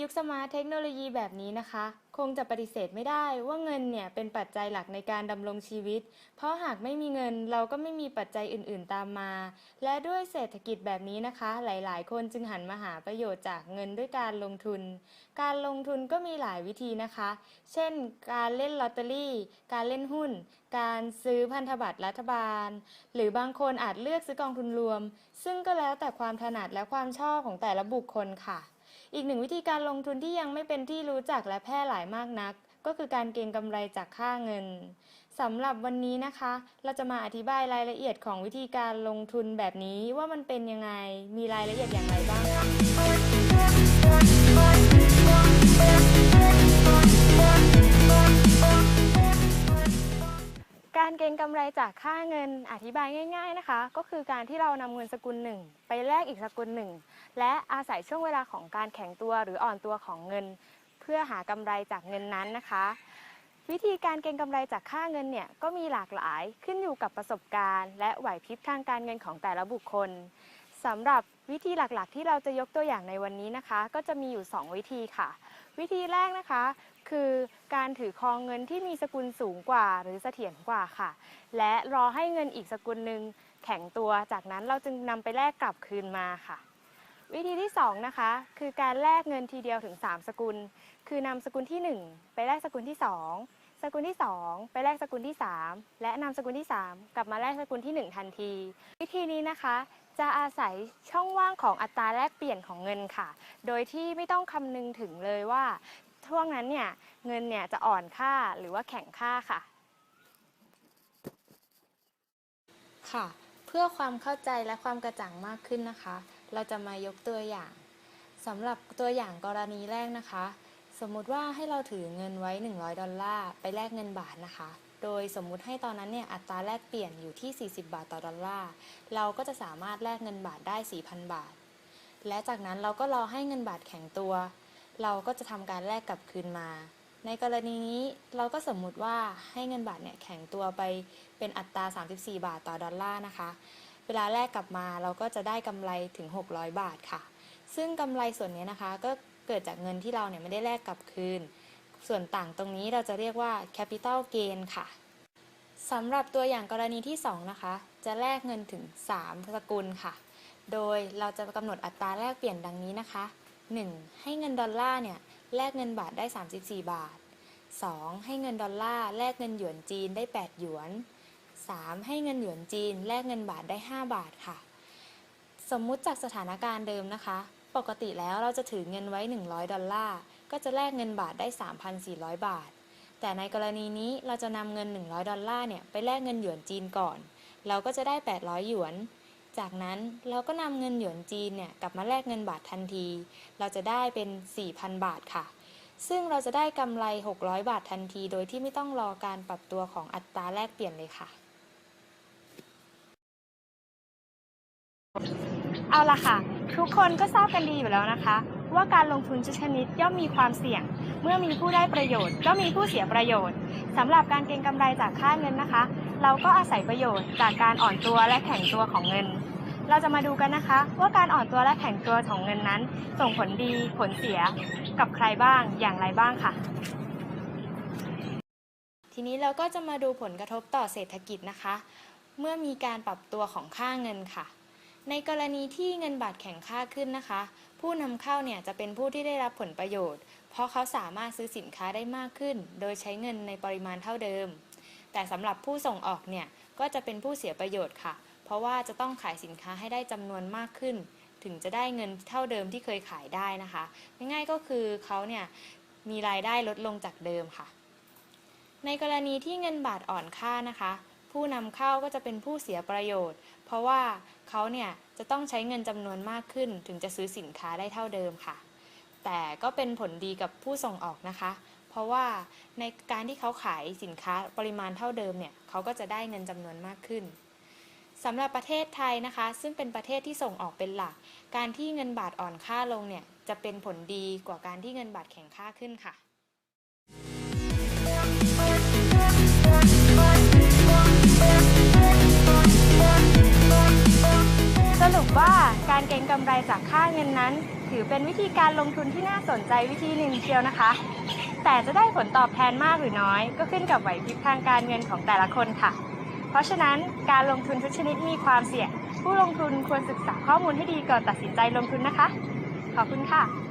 ยุคสมาร์ทเทคโนโลยีแบบนี้นะคะ คงจะปฏิเสธไม่ได้ว่าเงินเนี่ยเป็นปัจจัยหลักในการดำรงชีวิต เพราะหากไม่มีเงินเราก็ไม่มีปัจจัยอื่นๆตามมา และด้วยเศรษฐกิจแบบนี้นะคะ หลายๆ คนจึงหันมาหาประโยชน์จากเงินด้วยการลงทุน การลงทุนก็มีหลายวิธีนะคะ เช่น การเล่นลอตเตอรี่ การเล่นหุ้น การซื้อพันธบัตรรัฐบาล หรือบางคนอาจเลือกซื้อกองทุนรวม ซึ่งก็แล้วแต่ความถนัดและความชอบของแต่ละบุคคลค่ะ อีกหนึ่งวิธีการลงทุนที่ยังไม่เป็นที่รู้จักและแพร่หลายมากนัก ก็คือการเก็งกำไรจากค่าเงินสำหรับวันนี้นะคะ เราจะมาอธิบายรายละเอียดของวิธีการลงทุนแบบนี้ว่ามันเป็นยังไง มีรายละเอียดอย่างไรบ้างคะำไรจากค่าเงินอธิบายง่าย ๆนะคะ ก็คือการที่เรานำเงินสกุลหนึ่งไปแลกอีกสกุลหนึ่ง และอาศัยช่วงเวลาของการแข็งตัวหรืออ่อนตัวของเงิน เพื่อหากำไรจากเงินนั้นนะคะ วิธีการเก็งกำไรจากค่าเงินเนี่ยก็มีหลากหลายขึ้นอยู่กับประสบการณ์ และไหวพริบทางการเงินของแต่ละบุคคลสำหรับวิธีหลักๆ ที่เราจะยกตัวอย่างในวันนี้นะคะ ก็จะมีอยู่ 2 วิธีค่ะ วิธีแรกนะคะ คือการถือครองเงินที่มีสกุลสูงกว่า หรือเสถียรกว่าค่ะ และรอให้เงินอีกสกุลหนึ่งแข็งตัว จากนั้นเราจึงนำไปแลกกลับคืนมาค่ะ วิธีที่2นะคะคือการแลกเงินทีเดียวถึง 3 สกุล คือนำสกุลที่ 1 ไปแลกสกุลที่ 2 สกุลที่ 2 ไปแลกสกุลที่ 3 และนำสกุลที่ 3 กลับมาแลกสกุลที่ 1 ทันที วิธีนี้นะคะ จะอาศัยช่องว่างของอัตราแลกเปลี่ยนของเงินค่ะ โดยที่ไม่ต้องคำนึงถึงเลยว่าช่วงนั้นเนี่ยเงินเนี่ยจะอ่อนค่าหรือว่าแข็งค่าค่ะ ค่ะ เพื่อความเข้าใจและความกระจ่างมากขึ้นนะคะ เราจะมายกตัวอย่างสำหรับตัวอย่างกรณีแรกนะคะ สมมุติว่าให้เราถือเงินไว้ 100 ดอลลาร์ไปแลกเงินบาทนะคะ โดยสมมุติให้ตอนนั้นเนี่ยอัตราแลกเปลี่ยนอยู่ที่ 40 บาทต่อดอลลาร์ เราก็จะสามารถแลกเงินบาทได้ 4,000 บาท และจากนั้นเราก็รอให้เงินบาทแข็งตัว เราก็จะทำการแลกกลับคืนมา ในกรณีนี้เราก็สมมุติว่าให้เงินบาทเนี่ยแข็งตัวไปเป็นอัตรา 34 บาทต่อดอลลาร์นะคะ เวลาแลกกลับมาเราก็จะได้กำไรถึง 600 บาทค่ะ ซึ่งกำไรส่วนนี้นะคะก็ เกิดจากเงินที่เราเนี่ยไม่ได้แลกกลับคืน ส่วนต่างตรงนี้เราจะเรียกว่า capital gain ค่ะสำหรับตัวอย่างกรณีที่ 2 นะคะ จะแลกเงินถึง 3 สกุลค่ะ โดยเราจะกำหนดอัตราแลกเปลี่ยนดังนี้นะคะ 1. ให้เงินดอลลาร์เนี่ยแลกเงินบาทได้ 34 บาท 2. ให้เงินดอลลาร์แลกเงินหยวนจีนได้ 8 หยวน 3. ให้เงินหยวนจีนแลกเงินบาทได้ 5 บาทค่ะ สมมุติจากสถานการณ์เดิมนะคะ ปกติแล้วเราจะถือเงินไว้ 100 ดอลลาร์ ก็จะแลกเงินบาทได้ 3,400 บาท แต่ในกรณีนี้เราจะนำเงิน 100 ดอลลาร์เนี่ยไปแลกเงินหยวนจีนก่อน เราก็จะได้ 800 หยวน จากนั้นเราก็นำเงินหยวนจีนเนี่ยกลับมาแลกเงินบาททันที เราจะได้เป็น 4,000 บาทค่ะ ซึ่งเราจะได้กำไร 600 บาททันที โดยที่ไม่ต้องรอการปรับตัวของอัตราแลกเปลี่ยนเลยค่ะเอาละค่ะ ทุกคนก็ทราบกันดีอยู่แล้วนะคะ ว่าการลงทุนชนิดย่อมมีความเสี่ยง เมื่อมีผู้ได้ประโยชน์ก็มีผู้เสียประโยชน์สำหรับการเก็งกำไรจากค่าเงินนะคะ เราก็อาศัยประโยชน์จากการอ่อนตัวและแข็งตัวของเงิน เราจะมาดูกันนะคะ ว่าการอ่อนตัวและแข็งตัวของเงินนั้น ส่งผลดีผลเสียกับใครบ้างอย่างไรบ้างค่ะ ทีนี้เราก็จะมาดูผลกระทบต่อเศรษฐกิจนะคะ เมื่อมีการปรับตัวของค่าเงินค่ะ ในกรณีที่เงินบาทแข็งค่าขึ้นนะคะ ผู้นำเข้าเนี่ยจะเป็นผู้ที่ได้รับผลประโยชน์ เพราะเขาสามารถซื้อสินค้าได้มากขึ้น โดยใช้เงินในปริมาณเท่าเดิม แต่สำหรับผู้ส่งออกเนี่ยก็จะเป็นผู้เสียประโยชน์ค่ะ เพราะว่าจะต้องขายสินค้าให้ได้จำนวนมากขึ้น ถึงจะได้เงินเท่าเดิมที่เคยขายได้นะคะ ง่ายๆก็คือเขาเนี่ยมีรายได้ลดลงจากเดิมค่ะ ในกรณีที่เงินบาทอ่อนค่านะคะ ผู้นำเข้าก็จะเป็นผู้เสียประโยชน์ เพราะว่าเขาเนี่ยจะต้องใช้เงินจำนวนมากขึ้น ถึงจะซื้อสินค้าได้เท่าเดิมค่ะ แต่ก็เป็นผลดีกับผู้ส่งออกนะคะ เพราะว่าในการที่เขาขายสินค้าปริมาณเท่าเดิมเนี่ยเขาก็จะได้เงินจำนวนมากขึ้นสำหรับประเทศไทยนะคะ ซึ่งเป็นประเทศที่ส่งออกเป็นหลัก การที่เงินบาทอ่อนค่าลงเนี่ยจะเป็นผลดีกว่าการที่เงินบาทแข็งค่าขึ้นค่ะ การเก็งกำไรจากค่าเงินนั้น ถือเป็นวิธีการลงทุนที่น่าสนใจวิธีหนึ่งเชียวนะคะ แต่จะได้ผลตอบแทนมากหรือน้อย ก็ขึ้นกับไหวพริบทางการเงินของแต่ละคนค่ะ เพราะฉะนั้นการลงทุนทุกชนิดมีความเสี่ยง ผู้ลงทุนควรศึกษาข้อมูลให้ดีก่อนตัดสินใจลงทุนนะคะ ขอบคุณค่ะ